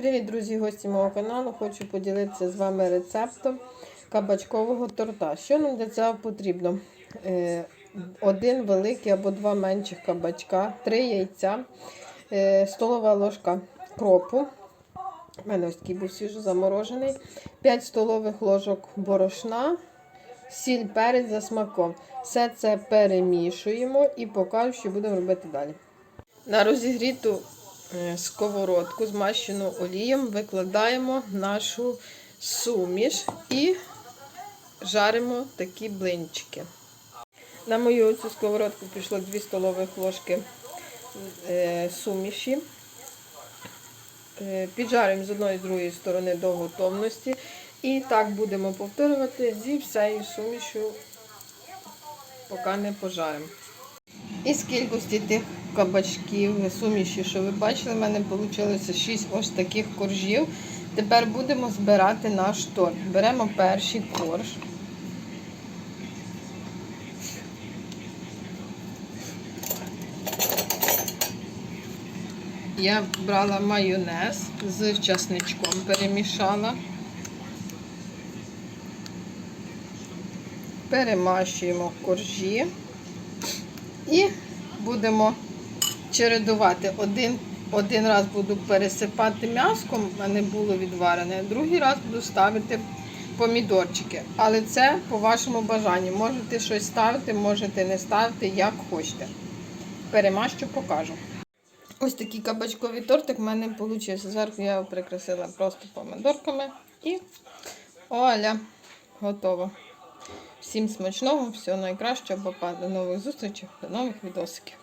Привіт, друзі, гості мого каналу. Хочу поділитися з вами рецептом кабачкового торта. Що нам для цього потрібно? Е, Один великий або два менших кабачка, три яйця, е, столова ложка кропу. У мене ось такий був свіжо заморожений, 5 столових ложок борошна, сіль, перець за смаком. Все це перемішуємо і покажу, що будемо робити далі. На розігріту сковородку, змащену олієм, викладаємо нашу суміш і жаримо такі блинчики. На мою цю сковородку пішло 2 столових ложки е, суміші. Е, Піджаримо з одної і з другої сторони до готовності. І так будемо повторювати зі всією сумішю, поки не пожаримо. Із кількості тих кабачків, суміші, що ви бачили, в мене вийшло 6 ось таких коржів. Тепер будемо збирати наш торт. Беремо перший корж. Я брала майонез з часничком, перемішала. Перемащуємо коржі і будемо чередувати. Один, один раз буду пересипати м'яском, в мене було відварене, другий раз буду ставити помідорчики. Але це по вашому бажанню. Можете щось ставити, можете не ставити, як хочете. Перемащу, покажу. Ось такий кабачковий тортик в мене вийшов. Зверху я його прикрасила просто помидорками. І оля, готово. Всім смачного, всього найкращого, папа. До нових зустрічей, до нових відосиків.